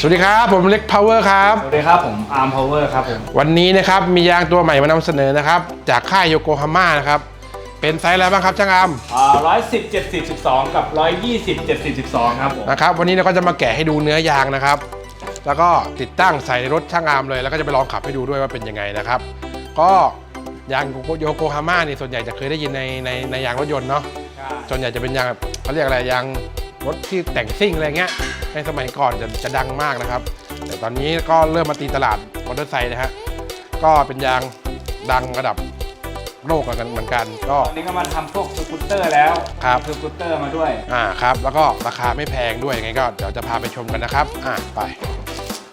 สวัสดีครับ ผมเล็กพาวเวอร์ครับ สวัสดีครับผมอาร์มพาวเวอร์ครับผม วันนี้นะครับมียางตัวใหม่มานำเสนอนะครับ จากค่ายโยโกฮาม่านะครับ เป็นไซส์อะไรบ้างครับช่างอามอ่าร้อยสิบเจ็ดสิบสิบสองกับร้อยยี่สิบเจ็ดสิบสิบสองครับผมนะครับ วันนี้เราก็จะมาแกะให้ดูเนื้อยางนะครับ แล้วก็ติดตั้งใส่ในรถช่างอามเลย แล้วก็จะไปลองขับให้ดูด้วยว่าเป็นยังไงนะครับ ก็ยางโยโกฮาม่านี่ส่วนใหญ่จะเคยได้ยินในในในยางรถยนต์เนาะส่วนใหญ่จะเป็นยางแบบเขาเรียกอะไรยาง รถที่แต่งซิ่งอะไรเงี้ยในสมัยก่อนจะจะดังมากนะครับ แต่ตอนนี้ก็เริ่มมาตีตลาดมอเตอร์ไซค์นะฮะก็เป็นยางดังระดับโลกกันเหมือนกันก็ ตอนนี้ก็มาทำพวกสกูตเตอร์แล้วครับสกูตเตอร์มาด้วย อ่าครับ แล้วก็ราคาไม่แพงด้วยยังไงก็เดี๋ยวจะพาไปชมกันนะครับ อ่าไป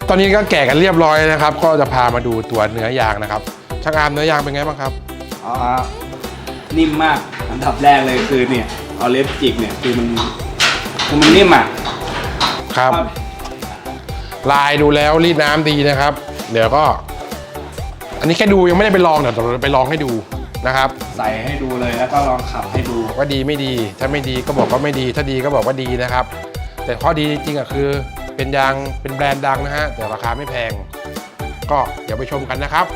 ตอนนี้ก็แก่กันเรียบร้อยนะครับ ก็จะพามาดูตัวเนื้อยางนะครับช่างอามเนื้อยางเป็นไงบ้างครับ อ๋อนิ่มมากอันดับแรกเลยคือเนี่ยเอาเล็บจิกเนี่ยคือมัน คือมันนิ่มอะครับ ลายดูแล้วรีดน้ำดีนะครับ เดี๋ยวก็ อันนี้แค่ดูยังไม่ได้ไปลองเดี๋ยวเราไปลองให้ดูนะครับ ใส่ให้ดูเลยแล้วก็ลองขับให้ดู ว่าดีไม่ดี ถ้าไม่ดีก็บอกว่าไม่ดี ถ้าดีก็บอกว่าดีนะครับ แต่ข้อดีจริงๆอะคือ เป็นยางเป็นแบรนด์ดังนะฮะแต่ราคาไม่แพง ก็เดี๋ยวไปชมกันนะครับ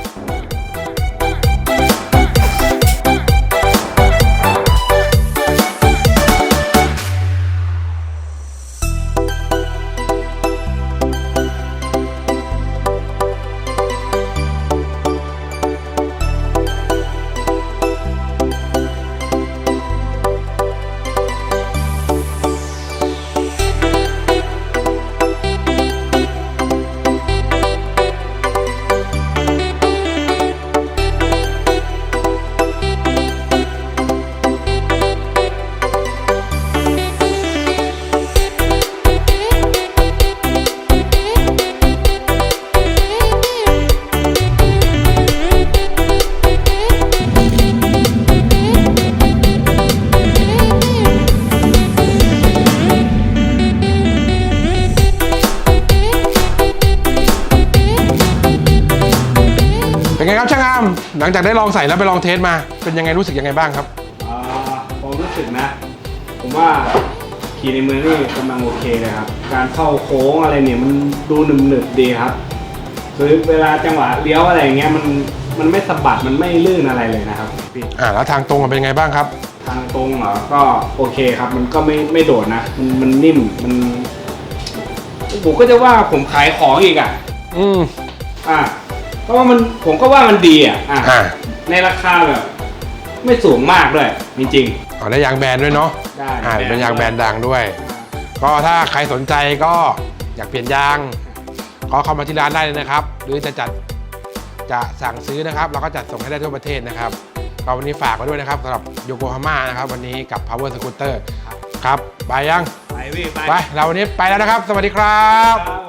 เป็นไงครับช่างอามหลังจากได้ลองใส่แล้วไปลองเทสมา เป็นยังไงรู้สึกยังไงบ้างครับอ่าผมรู้สึกนะ ผมว่าขี่ในเมืองนี่กำลังโอเคเลยครับ การเข้าโค้งอะไรเนี่ยมันดูหนึบหนึบๆดีครับคือเวลาจังหวะเลี้ยวอะไรอย่างเงี้ยมันมันไม่สะบัดมันไม่ลื่นอะไรเลยนะครับพี่อ่าแล้วทางตรงเป็นยังไงบ้างครับ ทางตรงเหรอก็โอเคครับ มันก็ไม่ไม่โดดนะ มันมันนิ่มมันผมก็จะว่าผมขายของอีกอะ อืมอะเพ ราะว่ามันผมก็ว่ามันดีอะอะอ่าในราคาแบบ ไม่สูงมากด้วย จริงอ๋อได้ยางแบรนด์ด้วยเนาะๆได้อ่าเป็นยางแบรนด์ดังด้วย ก็ถ้าใครสนใจก็อยากเปลี่ยนยางก็เข้ามาที่ร้านได้เลยนะครับ หรือจะจัดจะสั่งซื้อนะครับ เราก็จัดส่งให้ได้ทั่วประเทศนะครับก็วันนี้ฝากไว้ด้วยนะครับสำหรับโยโกฮาม่านะครับ วันนี้กับ Power Scooter ครับ ไปยัง ไปพี่ไปไป เราวันนี้ไปแล้วนะครับ สวัสดีครับ ครับผม